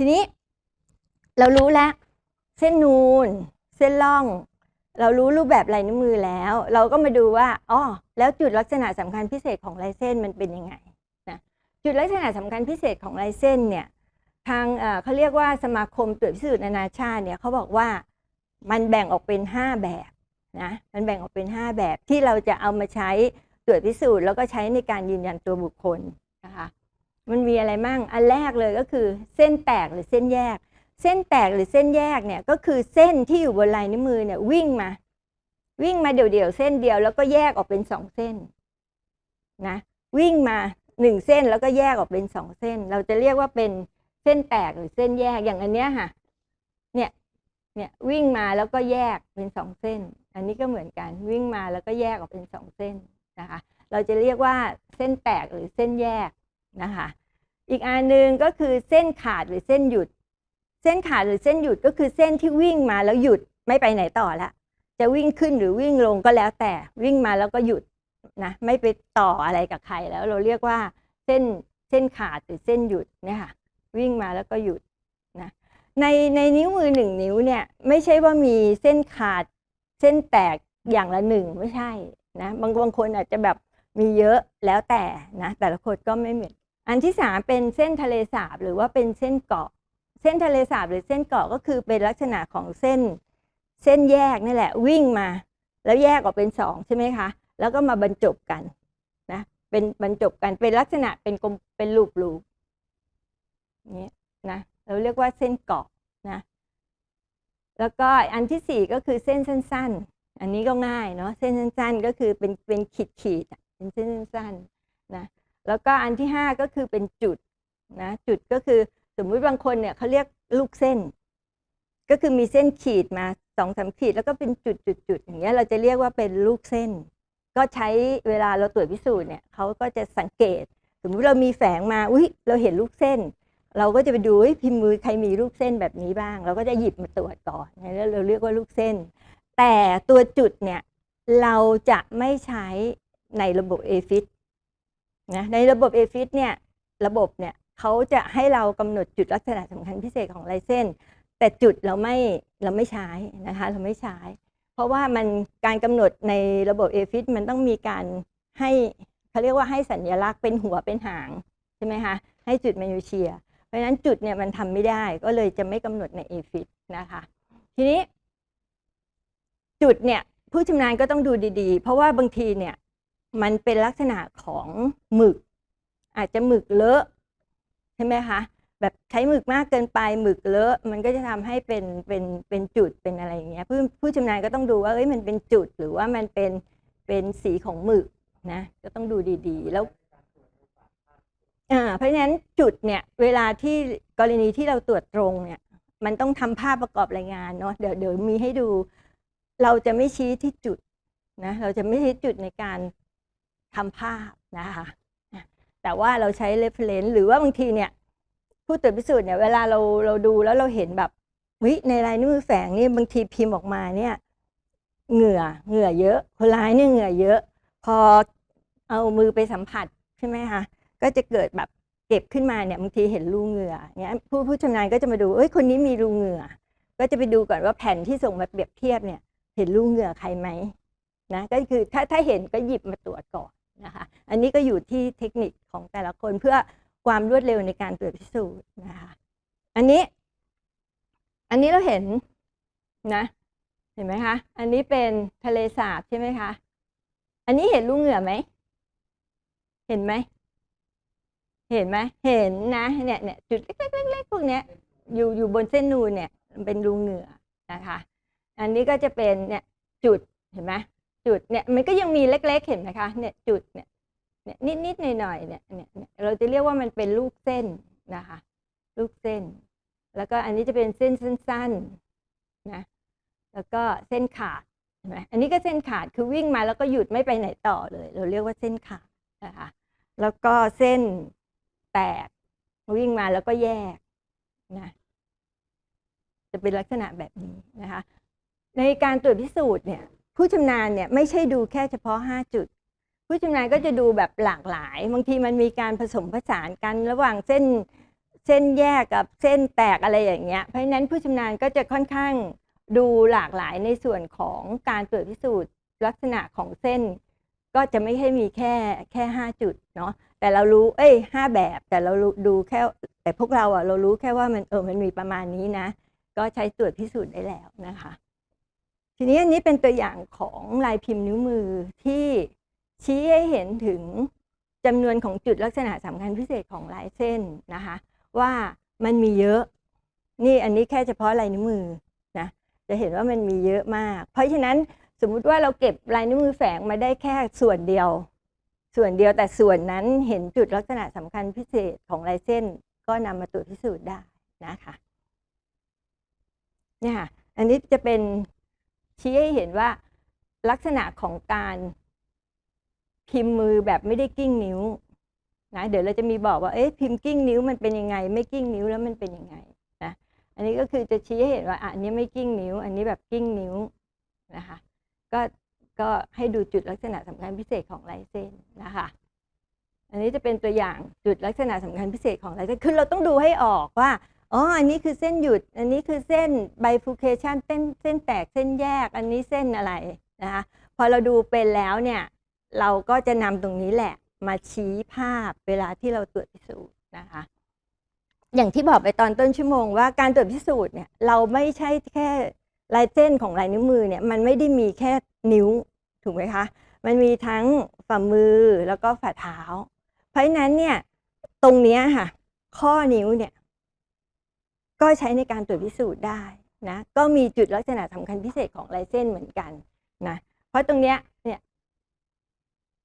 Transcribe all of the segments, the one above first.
ทีนี้เรารู้แล้ว เส้นนูน เส้นล่อง เรารู้รูปแบบลายนิ้วมือแล้ว เราก็มาดูว่าอ๋อแล้วจุดลักษณะสำคัญพิเศษของลายเส้นมันเป็นยังไงนะจุดลักษณะสำคัญพิเศษของลายเส้นเนี่ยทางเอ่อเขาเรียกว่าสมาคมตรวจพิสูจน์นานาชาติเนี่ยเขาบอกว่ามันแบ่งออกเป็น 5 แบบนะมันแบ่งออกเป็น 5 แบบที่เราจะเอามาใช้ตรวจพิสูจน์แล้วก็ใช้ในการยืนยันตัวบุคคลนะคะ มันมีอะไรมั่ง อันแรกเลยก็คือเส้นแตกหรือเส้นแยก เส้นแตกหรือเส้นแยกเนี่ยก็คือเส้นที่อยู่บนลายนิ้วมือเนี่ยวิ่งมา วิ่งมาเดี่ยวๆเส้นเดียวแล้วก็แยกออกเป็นสองเส้นนะวิ่งมาหนึ่งเส้นแล้วก็แยกออกเป็นสองเส้น เราจะเรียกว่าเป็นเส้นแตกหรือเส้นแยกอย่างอันเนี้ยค่ะเนี่ยเนี่ยวิ่งมาแล้วก็แยกเป็นสองเส้น อันนี้ก็เหมือนกันวิ่งมาแล้วก็แยกออกเป็นสองเส้นนะคะ เราจะเรียกว่าเส้นแตกหรือเส้นแยกนะคะ อีกอันหนึ่งก็คือเส้นขาดหรือเส้นหยุด เส้นขาดหรือเส้นหยุดก็คือเส้นที่วิ่งมาแล้วหยุดไม่ไปไหนต่อละ จะวิ่งขึ้นหรือวิ่งลงก็แล้วแต่วิ่งมาแล้วก็หยุดนะไม่ไปต่ออะไรกับใครแล้วเราเรียกว่าเส้นเส้นขาดหรือเส้นหยุดเนี่ยค่ะวิ่งมาแล้วก็หยุดนะในในนิ้วมือหนึ่งนิ้วเนี่ยไม่ใช่ว่ามีเส้นขาดเส้นแตกอย่างละหนึ่งไม่ใช่นะบางบางคนอาจจะแบบมีเยอะแล้วแต่นะแต่ละคนก็ไม่เหมือน อันที่สามเป็นเส้นทะเลสาบหรือว่าเป็นเส้นเกาะ เส้นทะเลสาบหรือเส้นเกาะก็คือเป็นลักษณะของเส้นเส้นแยกนี่แหละวิ่งมา แล้วแยกออกเป็นสองใช่ไหมคะ แล้วก็มาบรรจบกันนะเป็นบรรจบกันเป็นลักษณะเป็นกลมเป็นลูปลูปนี้นะเราเรียกว่าเส้นเกาะนะแล้วก็อันที่สี่ก็คือเส้นสั้น ๆ อันนี้ก็ง่ายเนาะเส้นสั้น ๆ ก็คือเป็นเป็นขีดขีดเป็นเส้นสั้นๆนะ แล้วก็อันที่ห้าก็คือเป็นจุดนะจุดก็คือสมมุติบางคนเนี่ยเขาเรียกลูกเส้น ก็คือมีเส้นขีดมาสองสามขีด แล้วก็เป็นจุดจุดจุดอย่างเงี้ยเราจะเรียกว่าเป็นลูกเส้น ก็ใช้เวลาเราตรวจพิสูจน์เนี่ยเขาก็จะสังเกต สมมุติเรามีแฝงมาอุ้ยเราเห็นลูกเส้น เราก็จะไปดูพิมพ์มือใครมีลูกเส้นแบบนี้บ้าง เราก็จะหยิบมาตรวจก่อนแล้วเราเรียกว่าลูกเส้น แต่ตัวจุดเนี่ยเราจะไม่ใช้ในระบบ AFIT นะในระบบ AFIT เนี่ยระบบเนี่ยเขาจะให้เรากำหนดจุดลักษณะสำคัญพิเศษของลายเส้น แต่จุดเราไม่เราไม่ใช้นะคะเราไม่ใช้ เพราะว่ามันการกำหนดในระบบ AFIT มันต้องมีการให้เขาเรียกว่าให้สัญลักษณ์เป็นหัวเป็นหางใช่ไหมคะให้จุดแมนูเชีย เพราะฉะนั้นจุดเนี่ยมันทำไม่ได้ก็เลยจะไม่กำหนดใน AFIT นะคะทีนี้จุดเนี่ยผู้ชำนาญก็ต้องดูดีๆ เพราะว่าบางทีเนี่ย มันเป็นลักษณะของหมึก อาจจะหมึกเลอะใช่ไหมคะแบบใช้หมึกมากเกินไปหมึกเลอะ มันก็จะทำให้เป็นเป็นเป็นจุดเป็นอะไรอย่างเงี้ยผู้ผู้ชำนาญก็ต้องดูว่าเอ้ยมันเป็นจุดหรือว่ามันเป็นเป็นสีของหมึกนะก็ต้องดูดีๆ แล้วอ่าเพราะฉะนั้นจุดเนี่ยเวลาที่กรณีที่เราตรวจตรงเนี่ย มันต้องทำภาพประกอบรายงานเนาะเดี๋ยวเดี๋ยวมีให้ดู เราจะไม่ชี้ที่จุดนะเราจะไม่ชี้จุดในการ ทำภาพนะคะแต่ว่าเราใช้ reference หรือว่าบางทีเนี่ยผู้ตรวจพิสูจน์เนี่ยเวลาเราเราดูแล้วเราเห็นแบบวิในลายนิ้วมือแฝงนี่บางทีพิมพ์ออกมาเนี่ยเหงื่อเหงื่อเยอะ คนร้ายเนี่ยเหงื่อเยอะ พอเอามือไปสัมผัสใช่ไหมคะก็จะเกิดแบบเก็บขึ้นมาเนี่ยบางทีเห็นรูเหงื่อเนี่ยผู้ผู้ชำนาญก็จะมาดูเอ้ยคนนี้มีรูเหงื่อ ก็จะไปดูก่อนว่าแผ่นที่ส่งมาเปรียบเทียบเนี่ย เห็นรูเหงื่อใครไหมนะก็คือถ้าถ้าเห็นก็หยิบมาตรวจก่อน นะคะ อันนี้ก็อยู่ที่เทคนิคของแต่ละคนเพื่อความรวดเร็วในการตรวจพิสูจน์นะคะ อันนี้ อันนี้เราเห็นนะ เห็นไหมคะ อันนี้เป็นทะเลสาบใช่ไหมคะ อันนี้เห็นรูเหงื่อไหม เห็นไหม เห็นไหม เห็นนะ เนี่ยเนี่ยจุดเล็กๆๆพวกเนี้ย อยู่อยู่บนเส้นนูนเนี่ย เป็นรูเหงื่อนะคะ อันนี้ก็จะเป็นเนี่ยจุด เห็นไหม จุดเนี่ยมันก็ยังมีเล็ก ๆ เห็นไหมคะเนี่ยจุดเนี่ยเนี่ยนิดๆหน่อยๆเนี่ยเนี่ยเราจะเรียกว่ามันเป็นลูกเส้นนะคะ ลูกเส้น แล้วก็อันนี้จะเป็นเส้นสั้นๆนะแล้วก็เส้นขาดเห็นไหมอันนี้ก็เส้นขาดคือวิ่งมาแล้วก็หยุดไม่ไปไหนต่อเลย เราเรียกว่าเส้นขาดนะคะแล้วก็เส้นแตกวิ่งมาแล้วก็แยกนะจะเป็นลักษณะแบบนี้นะคะ ในการตรวจพิสูจน์เนี่ย ผู้ชำนาญเนี่ยไม่ใช่ดูแค่เฉพาะ 5 จุด ผู้ชำนาญก็จะดูแบบหลากหลาย บางทีมันมีการผสมผสานกันระหว่างเส้นเส้นแยกกับเส้นแตกอะไรอย่างเงี้ยเพราะฉะนั้นผู้ชำนาญก็จะค่อนข้างดูหลากหลายในส่วนของการตรวจพิสูจน์ลักษณะของเส้น ก็จะไม่ใช่มีแค่แค่ห้าจุดเนาะแต่เรารู้เอ้ยห้าแบบแต่เรารู้ดูแค่แต่พวกเราอะเรารู้แค่ว่ามันเออมันมีประมาณนี้นะ ก็ใช้ตรวจพิสูจน์ได้แล้วนะคะ ทีนี้อันนี้เป็นตัวอย่างของลายพิมพ์นิ้วมือที่ชี้ให้เห็นถึงจำนวนของจุดลักษณะสำคัญพิเศษของลายเส้นนะคะ ว่ามันมีเยอะ นี่อันนี้แค่เฉพาะลายนิ้วมือนะจะเห็นว่ามันมีเยอะมาก เพราะฉะนั้นสมมุติว่าเราเก็บลายนิ้วมือแฝงมาได้แค่ส่วนเดียว ส่วนเดียวแต่ส่วนนั้นเห็นจุดลักษณะสำคัญพิเศษของลายเส้น ก็นำมาตรวจพิสูจน์ได้นะคะเนี่ยค่ะอันนี้จะเป็น ชี้ให้เห็นว่าลักษณะของการพิมพ์มือแบบไม่ได้กิ้งนิ้วนะเดี๋ยวเราจะมีบอกว่าเอ๊ะพิมพ์กิ้งนิ้วมันเป็นยังไง ไม่กิ้งนิ้วแล้วมันเป็นยังไงนะอันนี้ก็คือจะชี้ให้เห็นว่าอะอันนี้ไม่กิ้งนิ้ว อันนี้แบบกิ้งนิ้วนะคะก็ก็ให้ดูจุดลักษณะสำคัญพิเศษของลายเส้นนะคะ อันนี้จะเป็นตัวอย่างจุดลักษณะสำคัญพิเศษของลายเส้นคือเราต้องดูให้ออกว่า อ๋อ อันนี้คือเส้นหยุด อันนี้คือเส้น bifurcation เส้นเส้นแตกเส้นแยก อันนี้เส้นอะไรนะคะ พอเราดูเป็นแล้วเนี่ย เราก็จะนำตรงนี้แหละ มาชี้ภาพเวลาที่เราตรวจพิสูจน์นะคะ อย่างที่บอกไปตอนต้นชั่วโมงว่าการตรวจพิสูจน์เนี่ย เราไม่ใช่แค่ลายเส้นของลายนิ้วมือเนี่ย มันไม่ได้มีแค่นิ้ว ถูกไหมคะ มันมีทั้งฝ่ามือแล้วก็ฝ่าเท้า เพราะฉะนั้นเนี่ย ตรงนี้ค่ะ ข้อนิ้วเนี่ย ก็ใช้ในการตรวจพิสูจน์ได้นะก็มีจุดลักษณะสำคัญพิเศษของลายเส้นเหมือนกันนะเพราะตรงเนี้ยเนี่ย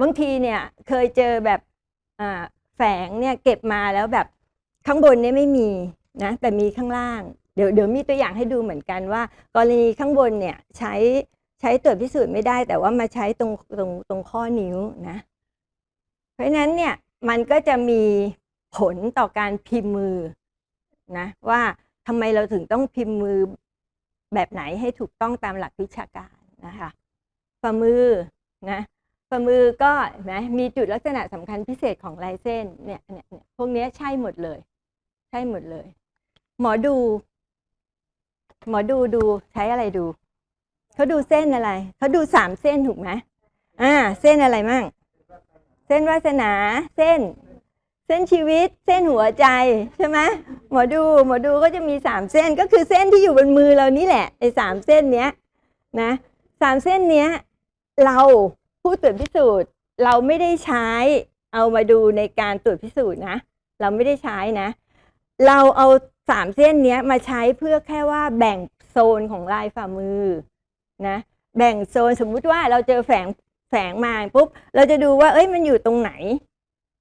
บางทีเนี่ยเคยเจอแบบแฝงเนี่ยเก็บมาแล้วแบบข้างบนเนี่ยไม่มีนะแต่มีข้างล่างเดี๋ยวเดี๋ยวมีตัวอย่างให้ดูเหมือนกันว่า กรณีข้างบนเนี่ยใช้ใช้ตรวจพิสูจน์ไม่ได้ แต่ว่ามาใช้ตรงตรงตรงข้อนิ้วนะ เพราะฉะนั้นเนี่ยมันก็จะมีผลต่อการพิมพ์มือ นะว่าทำไมเราถึงต้องพิมพ์มือแบบไหนให้ถูกต้องตามหลักวิชาการนะคะฝ่ามือนะฝ่ามือก็นไหมมีจุดลักษณะสำคัญพิเศษของลายเส้นเนี่ยเนี่ยเนี่ยพวกนี้ใช่หมดเลย ใช่หมดเลย หมอดู หมอดูดูใช้อะไรดูเขาดูเส้นอะไรเขาดูสามเส้นถูกไหมอ่า เส้นอะไรมั่งเส้นวาสนาเส้น เส้นชีวิตเส้นหัวใจใช่ไหมหมอดูหมอดูก็จะมีสามเส้นก็คือเส้นที่อยู่บนมือเรานี่แหละไอ้สามเส้นเนี้ยนะสามเส้นเนี้ยเราผู้ตรวจพิสูจน์เราไม่ได้ใช้เอามาดูในการตรวจพิสูจน์นะ เราไม่ได้ใช้นะ เราเอาสามเส้นเนี้ยมาใช้เพื่อแค่ว่าแบ่งโซนของลายฝ่ามือนะแบ่งโซนสมมุติว่าเราเจอแฝงแฝงมาปุ๊บ เราจะดูว่าเอ้ยมันอยู่ตรงไหน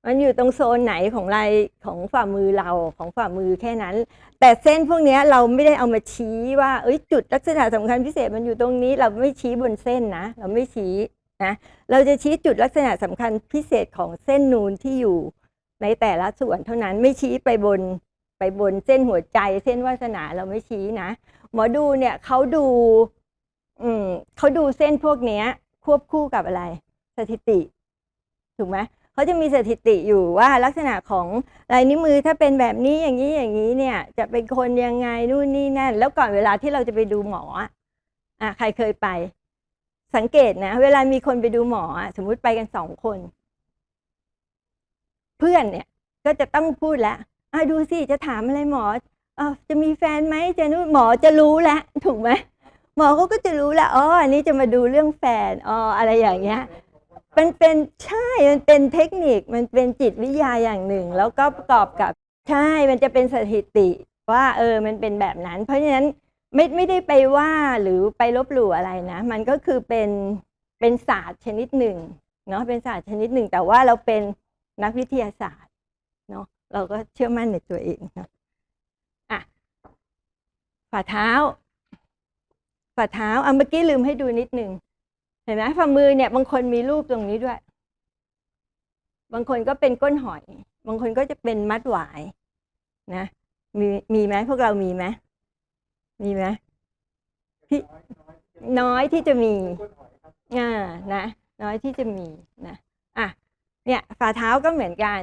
มันอยู่ตรงโซนไหนของลายของฝ่ามือเราของฝ่ามือแค่นั้น แต่เส้นพวกนี้เราไม่ได้เอามาชี้ว่าเอ้ยจุดลักษณะสำคัญพิเศษมันอยู่ตรงนี้เราไม่ชี้บนเส้นนะ เราไม่ชี้นะเราจะชี้จุดลักษณะสำคัญพิเศษของเส้นนูนที่อยู่ในแต่ละส่วนเท่านั้นไม่ชี้ไปบนไปบนเส้นหัวใจ เส้นวาสนาเราไม่ชี้นะ หมอดูเนี่ยเขาดู อืมเขาดูเส้นพวกเนี้ย ควบคู่กับอะไร สถิติ ถูกไหม เขาจะมีสถิติอยู่ว่าลักษณะของลายนิ้วมือถ้าเป็นแบบนี้อย่างนี้อย่างนี้เนี่ย จะเป็นคนยังไงนู่นนี่นั่น แล้วก่อนเวลาที่เราจะไปดูหมออะใครเคยไป สังเกตนะ เวลามีคนไปดูหมออสมมุติไปกันสองคน เพื่อนเนี่ยก็จะต้องพูดแล้วอะดูสิจะถามอะไรหมออจะมีแฟนไหมจะนู่นหมอจะรู้แล้วถูกไหมหมอเขาก็จะรู้แล้วอ๋ออันนี้จะมาดูเรื่องแฟนอ๋ออะไรอย่างเงี้ยมันเป็นใช่ มันเป็นเทคนิคมันเป็นจิตวิทยาอย่างหนึ่ง แล้วก็ประกอบกับใช่มันจะเป็นสถิติว่าเออมันเป็นแบบนั้น เพราะฉะนั้นไม่ไม่ได้ไปว่าหรือไปลบหลู่อะไรนะ มันก็คือเป็นเป็นศาสตร์ชนิดหนึ่งเนาะเป็นศาสตร์ชนิดหนึ่ง แต่ว่าเราเป็นนักวิทยาศาสตร์เนาะเราก็เชื่อมั่นในตัวเองเนาะอะฝ่าเท้า ฝ่าเท้าอะเมื่อกี้ลืมให้ดูนิดหนึ่งเห็นไหมฝ่ามือเนี่ยบางคนมีรูปตรงนี้ด้วย บางคนก็เป็นก้นหอย บางคนก็จะเป็นมัดหวายนะมีมีไหมพวกเรามีไหมมีไหมพี่น้อยที่จะมีอ่านะน้อยที่จะมีนะอะเนี่ยฝ่าเท้าก็เหมือนกัน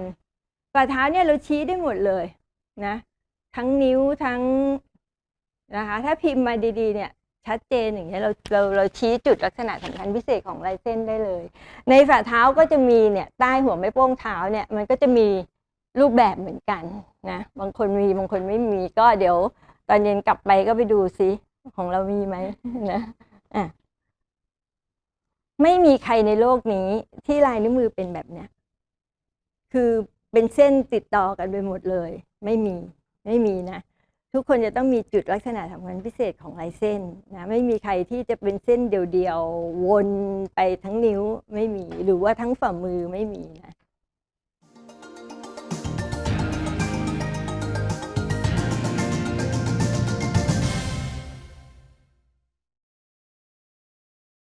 ฝ่าเท้าเนี่ยเราชี้ได้หมดเลยนะ ทั้งนิ้วทั้งนะคะถ้าพิมพ์มาดีๆ เนี่ย ชัดเจนอย่างเงี้ยเราเราเราชี้จุดลักษณะสำคัญพิเศษของลายเส้นได้เลย ในฝ่าเท้าก็จะมีเนี่ยใต้หัวแม่โป้งเท้าเนี่ยมันก็จะมีรูปแบบเหมือนกันนะบางคนมีบางคนไม่มีก็เดี๋ยว ตอนเย็นกลับไปก็ไปดูซิของเรามีไหมนะอะไม่มีใครในโลกนี้ที่ลายนิ้วมือเป็นแบบเนี้ยคือเป็นเส้นติดต่อกันไปหมดเลย ไม่มีไม่มีนะ ทุกคนจะต้องมีจุดลักษณะสำคัญพิเศษของลายเส้นนะไม่มีใครที่จะเป็นเส้นเดียวๆ วนไปทั้งนิ้วไม่มี หรือว่าทั้งฝ่ามือไม่มีนะ